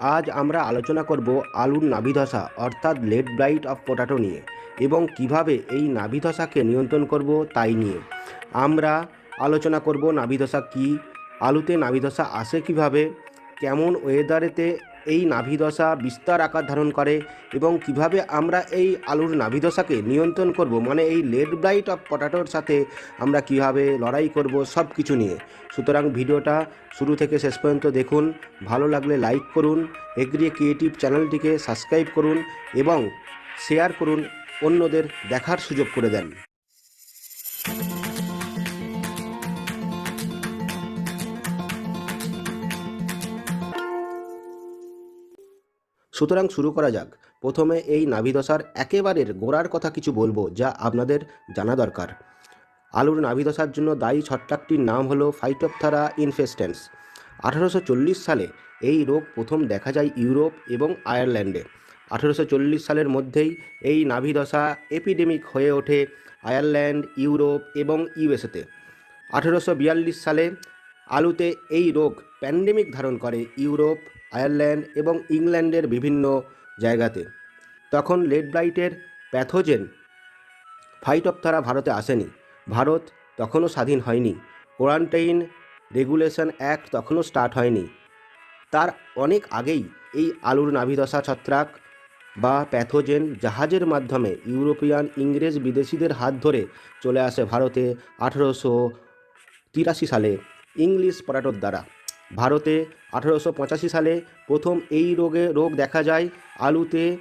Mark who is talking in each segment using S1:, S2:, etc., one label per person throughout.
S1: আজ আমরা আলোচনা করব আলুর নাভিধসা, অর্থাৎ লেড ব্লাইট অফ পটাটো নিয়ে এবং কীভাবে এই নাভিধসাকে নিয়ন্ত্রণ করব তাই নিয়ে। আমরা আলোচনা করব নাভিধসা কি, আলুতে নাভিধসা আসে কীভাবে, কেমন ওয়েদারেতে এই নাভিদশা বিস্তার আকার ধারণ করে এবং কীভাবে আমরা এই আলুর নাভিদশাকে নিয়ন্ত্রণ করব মানে এই লেড ব্লাইট অফ পটাটোর সাথে আমরা কীভাবে লড়াই করব সব কিছু নিয়ে। সুতরাং ভিডিওটা শুরু থেকে শেষ পর্যন্ত দেখুন, ভালো লাগলে লাইক করুন, এগ্রি ক্রিয়েটিভ চ্যানেলটিকে সাবস্ক্রাইব করুন এবং শেয়ার করুন, অন্যদের দেখার সুযোগ করে দেন। সুতরাং শুরু করা যাক। প্রথমে এই নাভিদশার একেবারের গোড়ার কথা কিছু বলব, যা আপনাদের জানা দরকার। আলুর নাভিদশার জন্য দায়ী ছত্রাকটির নাম হলো ফাইটোপথারা ইনফেস্টেন্স। আঠারোশো চল্লিশ সালে এই রোগ প্রথম দেখা যায় ইউরোপ এবং আয়ারল্যান্ডে। আঠারোশো চল্লিশ সালের মধ্যেই এই নাভিদশা এপিডেমিক হয়ে ওঠে আয়ারল্যান্ড, ইউরোপ এবং ইউএসএতে। আঠেরোশো বিয়াল্লিশ সালে আলুতে এই রোগ প্যান্ডেমিক ধারণ করে ইউরোপ আয়ারল্যান্ড এবং ইংল্যান্ডের বিভিন্ন জায়গাতে। তখন লেড ব্লাইটের প্যাথোজেন ফাইটপথারা ভারতে আসেনি। ভারত তখনও স্বাধীন হয়নি। কোয়ারেন্টাইন রেগুলেশন অ্যাক্ট তখনও স্টার্ট হয়নি। তার অনেক আগেই এই আলুর নাভিদশা ছত্রাক বা প্যাথোজেন জাহাজের মাধ্যমে ইউরোপিয়ান, ইংরেজ বিদেশিদের হাত ধরে চলে আসে ভারতে আঠেরোশো তিরাশি সালে ইংলিশ পরাটোর দ্বারা। ভারতে আঠেরোশো সালে প্রথম এই রোগে রোগ দেখা যায় আলুতে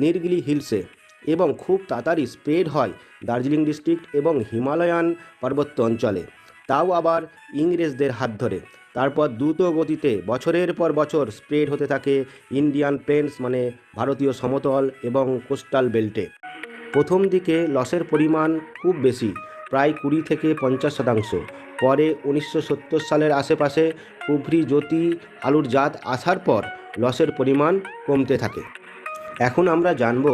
S1: নীলগিরি হিলসে এবং খুব তাড়াতাড়ি স্প্রেড হয় দার্জিলিং ডিস্ট্রিক্ট এবং হিমালয়ান পার্বত্য অঞ্চলে। তাও আবার ইংরেজদের হাত ধরে। তারপর দ্রুত গতিতে বছরের পর বছর স্প্রেড হতে থাকে ইন্ডিয়ান প্লেন্স মানে ভারতীয় সমতল এবং কোস্টাল বেল্টে। প্রথম দিকে লসের পরিমাণ খুব বেশি। প্রায় কুড়ি থেকে পঞ্চাশ শতাংশ। পরে উনিশশো সত্তর সালের আশেপাশে কুভরি জ্যোতি আলুর জাত আসার পর লসের পরিমাণ কমতে থাকে। এখন আমরা জানব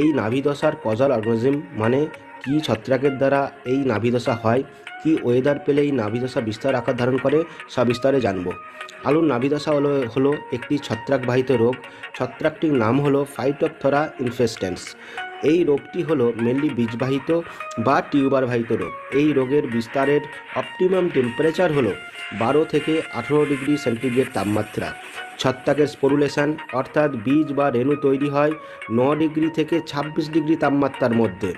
S1: এই নাভিদশার কজাল অর্গানিজম মানে কি ছত্রাকের দ্বারা এই নাভিদশা হয়, কি ওয়েদার পেলে এই নাভিদশা বিস্তার আকার ধারণ করে সবিস্তারে জানব। আলুর নাভিদশা হলো হলো একটি ছত্রাকবাহিত রোগ। ছত্রাকটির নাম হলো ফাইটোপথরা ইনফেস্টেন্স এই রোগটি হলো মেনলি বীজবাহিত বা টিউবারবাহিত রোগ। এই রোগের বিস্তারের অপটিমাম টেম্পারেচার হলো বারো থেকে আঠেরো ডিগ্রি সেন্টিগ্রেড তাপমাত্রা। ছত্রাকের স্পোরুলেশন অর্থাৎ বীজ বা রেণু তৈরি হয় ন ডিগ্রি থেকে ছাব্বিশ ডিগ্রি তাপমাত্রার মধ্যে।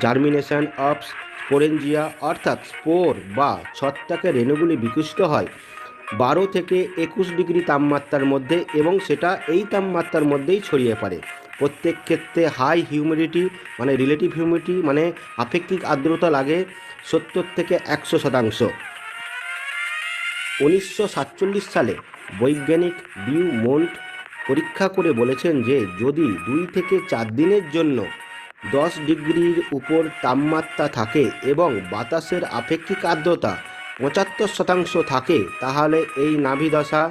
S1: জার্মিনেশন অফ স্পোরেঞ্জিয়া অর্থাৎ স্পোর বা ছত্রাকের রেণুগুলি বিকশিত হয় বারো থেকে একুশ ডিগ্রি তাপমাত্রার মধ্যে এবং সেটা এই তাপমাত্রার মধ্যেই ছড়িয়ে পড়ে। প্রত্যেক ক্ষেত্রে হাই হিউমিডিটি মানে রিলেটিভ হিউমিডিটি মানে আপেক্ষিক আর্দ্রতা লাগে সত্তর থেকে একশো শতাংশ। উনিশশো সাতচল্লিশ সালে বৈজ্ঞানিক বিউ মন্ট পরীক্ষা করে বলেছেন যে যদি দুই থেকে চার দিনের জন্য দশ ডিগ্রির উপর তাপমাত্রা থাকে এবং বাতাসের আপেক্ষিক আর্দ্রতা পঁচাত্তর শতাংশ থাকে, তাহলে এই নাভিদশা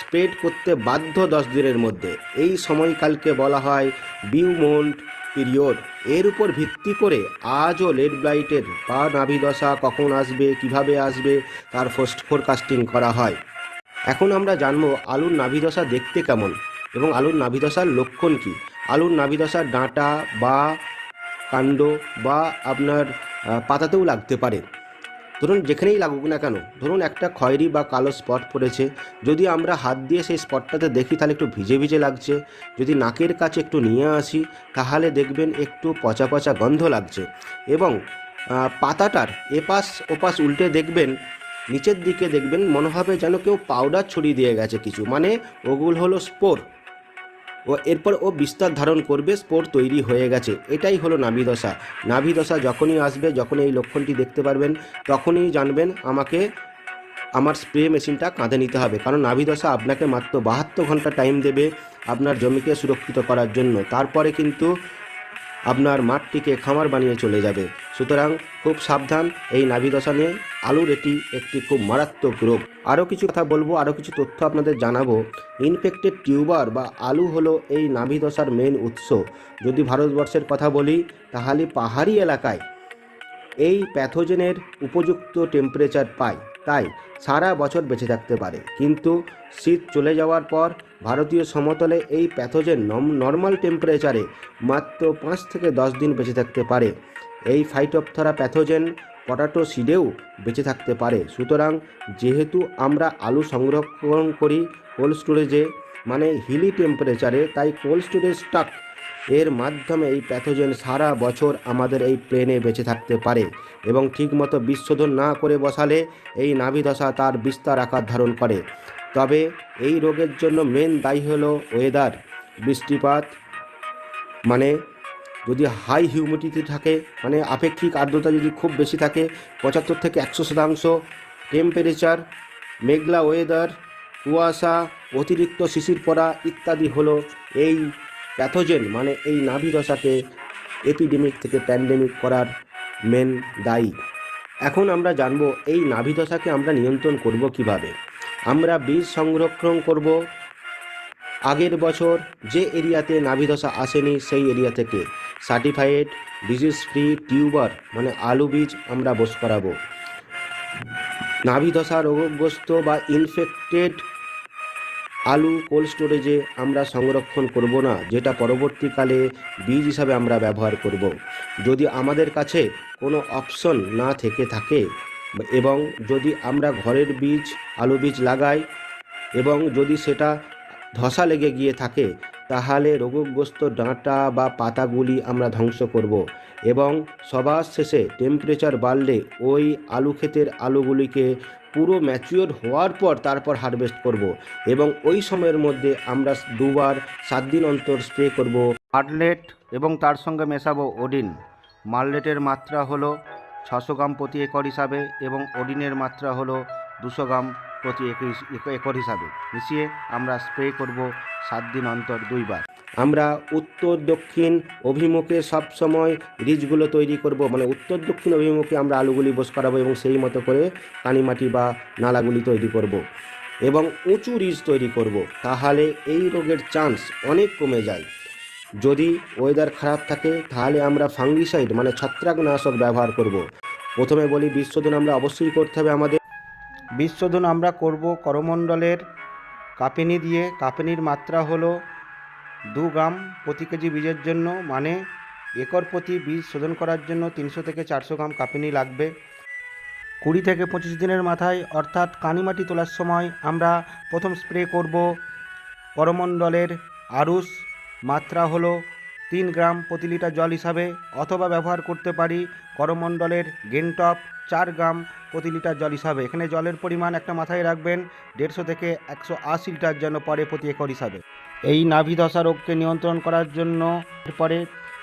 S1: স্প্রেড করতে বাধ্য দশ দিনের মধ্যে। এই সময়কালকে বলা হয় বিউমোল্ট পিরিয়ড। এর উপর ভিত্তি করে আজও লেড ব্লাইটের বা নাভিদশা কখন আসবে, কীভাবে আসবে, তার ফোস্ট ফোরকাস্টিং করা হয়। এখন আমরা জানব আলুর নাভিদশা দেখতে কেমন এবং আলুর নাভিদশার লক্ষণ কি। আলুর নাভিদশার ডাঁটা বা কাণ্ড বা আপনার পাতাতেও লাগতে পারে। ধরুন যেখানেই লাগুক না কেন, ধরুন একটা খয়েরি বা কালো স্পট পড়েছে, যদি আমরা হাত দিয়ে সেই স্পটটাতে দেখি তাহলে একটু ভিজে ভিজে লাগছে, যদি নাকের কাছে একটু নিয়ে আসি তাহলে দেখবেন একটু পচা পচা গন্ধ লাগছে এবং পাতাটার এপাশ ওপাশ উল্টে দেখবেন, নিচের দিকে দেখবেন মনে হবে যেন কেউ পাউডার ছড়িয়ে দিয়ে গেছে কিছু মানে ওগুলো হলো স্পোর ও এরপর ও বিস্তার ধারণ করবে, স্পোর তৈরি হয়ে গেছে। এটাই হলো নাভিদশা নাভিদশা যখনই আসবে যখন এই লক্ষণটি দেখতে পারবেন, তখনই জানবেন আমাকে, আমার স্প্রে মেশিনটা কাঁধে নিতে হবে। কারণ নাভিদশা আপনাকে মাত্র বাহাত্তর ঘণ্টা টাইম দেবে আপনার জমিকে সুরক্ষিত করার জন্য। তারপরে কিন্তু আপনার মাঠটিকে খামার বানিয়ে চলে যাবে। সুতরাং খুব সাবধান, এই নাভিদশা নিয়ে। আলুর এটি একটি খুব মারাত্মক রোগ। আরও কিছু কথা বলব, আরও কিছু তথ্য আপনাদের জানাব। ইনফেক্টেড টিউবার বা আলু হলো এই নাভিদশার মেন উৎস। যদি ভারতবর্ষের কথা বলি, তাহলে পাহাড়ি এলাকায় এই প্যাথোজেনের উপযুক্ত টেম্পারেচার পায়। তাই সারা বছর বেঁচে থাকতে পারে। কিন্তু শীত চলে যাওয়ার পর ভারতীয় সমতলে এই প্যাথোজেন নর্মাল টেম্পারেচারে মাত্র পাঁচ থেকে দশ দিন বেঁচে থাকতে পারে। এই ফাইটোপথরা প্যাথোজেন পটাটো সিডেও বেঁচে থাকতে পারে। সুতরাং যেহেতু আমরা আলু সংরক্ষণ করি কোল্ড স্টোরেজে মানে হিলি টেম্পারেচারে তাই কোল্ড স্টোরেজ স্টক এর মাধ্যমে এই প্যাথোজেন সারা বছর আমাদের এই প্লেনে বেঁচে থাকতে পারে। এবং ঠিকমতো বিশোধন না করে বসালে এই নাভিদশা তার বিস্তার আকার ধারণ করে। তবে এই রোগের জন্য মেন দায়ী হলো ওয়েদার বৃষ্টিপাত মানে যদি হাই হিউমিডিটি থাকে মানে আপেক্ষিক আর্দ্রতা যদি খুব বেশি থাকে, পঁচাত্তর থেকে একশো শতাংশ টেম্পারেচার মেঘলা ওয়েদার কুয়াশা, অতিরিক্ত শিশির পড়া ইত্যাদি হলো এই প্যাথোজেন মানে এই নাভিদশাকে এপিডেমিক থেকে প্যান্ডেমিক করার মেন দায়ী। এখন আমরা জানব এই নাভিদশাকে আমরা নিয়ন্ত্রণ করব কীভাবে। আমরা বীজ সংরক্ষণ করব। আগের বছর যে এরিয়াতে নাভিদশা আসেনি, সেই এরিয়া থেকে সার্টিফাইড ডিজিজ ফ্রি টিউবার মানে আলু বীজ, আমরা বস করাবো। নাভিদশা রোগগ্রস্ত বা ইনফেক্টেড আলু কোল্ড স্টোরেজে আমরা সংরক্ষণ করব না, যেটা পরবর্তীকালে বীজ হিসাবে আমরা ব্যবহার করব। যদি আমাদের কাছে কোনো অপশন না থেকে থাকে এবং যদি আমরা ঘরের বীজ, আলু বীজ লাগাই এবং যদি সেটা ধসা লেগে গিয়ে থাকে তাহলে রোগগ্রস্ত ডাঁটা বা পাতাগুলি আমরা ধ্বংস করব এবং সবার শেষে টেম্পারেচার বাড়লে ওই আলু ক্ষেতের আলুগুলিকে পুরো ম্যাচিওর হওয়ার পর তারপর হারভেস্ট করব এবং ওই সময়ের মধ্যে আমরা দুবার সাত দিন অন্তর স্প্রে করব। মার্লেট এবং তার সঙ্গে মেশাবো ওডিন। মার্লেটের মাত্রা হলো ছশো গ্রাম প্রতি একর হিসাবে এবং ওডিনের মাত্রা হলো দুশো গ্রাম প্রতি একর হিসাবে মিশিয়ে আমরা স্প্রে করব সাত দিন অন্তর দুইবার আমরা উত্তর, দক্ষিণ অভিমুখে সবসময় রিজগুলো তৈরি করব মানে উত্তর, দক্ষিণ অভিমুখে আমরা আলুগুলি বস করাবো এবং সেই মতো করে কানিমাটি বা নালাগুলি তৈরি করব। এবং উঁচু রিজ তৈরি করব। তাহলে এই রোগের চান্স অনেক কমে যায় যদি ওয়েদার খারাপ থাকে, তাহলে আমরা ফাঙ্গিসাইড মানে ছত্রাকনাশক ব্যবহার করব। প্রথমে বলি বিশোধন আমরা অবশ্যই করতে হবে আমাদের বিশোধন আমরা করব করমণ্ডলের কাপেনি দিয়ে, কাপেনির মাত্রা হলো দু গ্রাম প্রতি কেজি বীজের জন্য মানে একর প্রতি বীজ শোধন করার জন্য তিনশো থেকে চারশো গ্রাম কাপিনি লাগবে। কুড়ি থেকে পঁচিশ দিনের মাথায়, অর্থাৎ কানিমাটি তোলার সময় আমরা প্রথম স্প্রে করব করমণ্ডলের আরুস, মাত্রা হলো তিন গ্রাম প্রতি লিটার জল হিসাবে অথবা ব্যবহার করতে পারি করমণ্ডলের গেনটপ চার গ্রাম প্রতি লিটার জল হিসাবে এখানে জলের পরিমাণ একটা মাথায় রাখবেন, দেড়শো থেকে একশো আশি লিটার যেন পরে প্রতি একর হিসাবে এই নাভি দশা রোগকে নিয়ন্ত্রণ করার জন্য এরপরে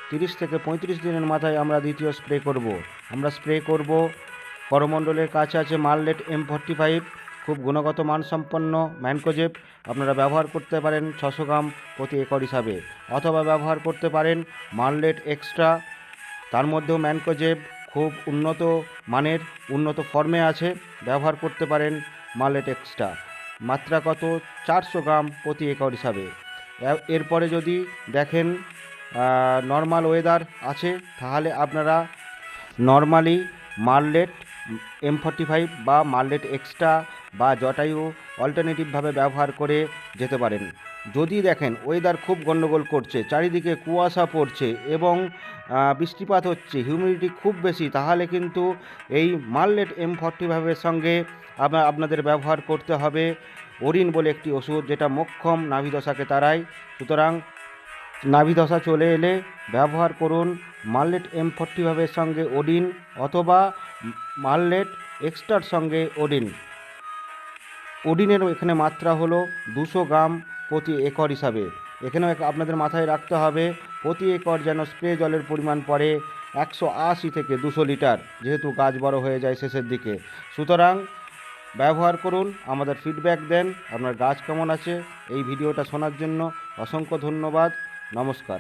S1: তিরিশ থেকে পঁয়ত্রিশ দিনের মাথায় আমরা দ্বিতীয় স্প্রে করব। আমরা স্প্রে করব, করমণ্ডলের কাছে আছে মাললেট এম ফর্টি ফাইভ খুব গুণগত মানসম্পন্ন ম্যানকোজেব আপনারা ব্যবহার করতে পারেন ছশো গ্রাম প্রতি একর হিসাবে। অথবা ব্যবহার করতে পারেন মাললেট এক্সট্রা। তার মধ্যেও ম্যানকোজেব খুব উন্নত মানের, উন্নত ফর্মে আছে। ব্যবহার করতে পারেন মাললেট এক্সট্রা। মাত্রা কত? চারশো গ্রাম প্রতি একর হিসাবে। এরপরে যদি দেখেন নর্মাল ওয়েদার আছে, তাহলে আপনারা normally Marlet M forty five বা মার্লেট এক্সট্রা বা জটায়ু অল্টারনেটিভভাবে ব্যবহার করে যেতে পারেন। যদি দেখেন, ওয়েদার খুব গণ্ডগোল করছে, চারিদিকে কুয়াশা পড়ছে এবং বৃষ্টিপাত হচ্ছে, হিউমিডিটি খুব বেশি, তাহলে কিন্তু এই মার্লেট এম ফর্টি ফাইভের সঙ্গে আপনাদের ব্যবহার করতে হবে ওরিন বলে একটি ওষুধ, যেটা মোক্ষম নাভিদশাকে তাড়ায়। সুতরাং নাভিদশা চলে এলে ব্যবহার করুন মার্লেট এম ফর্টি ফাইভের সঙ্গে ওডিন অথবা মার্লেট এক্সট্রার সঙ্গে ওডিন ওডিনের এখানে মাত্রা হলো দুশো গ্রাম প্রতি একর হিসাবে। এখানেও আপনাদের মাথায় রাখতে হবে, প্রতি একর যেন স্প্রে জলের পরিমাণ পড়ে একশো আশি থেকে দুশো লিটার, যেহেতু গাছ বড় হয়ে যায় শেষের দিকে। সুতরাং ব্যবহার করুন, আমাদের ফিডব্যাক দেন, আপনার গাছ কেমন আছে, এই ভিডিওটা শোনার জন্য অসংখ্য ধন্যবাদ, নমস্কার।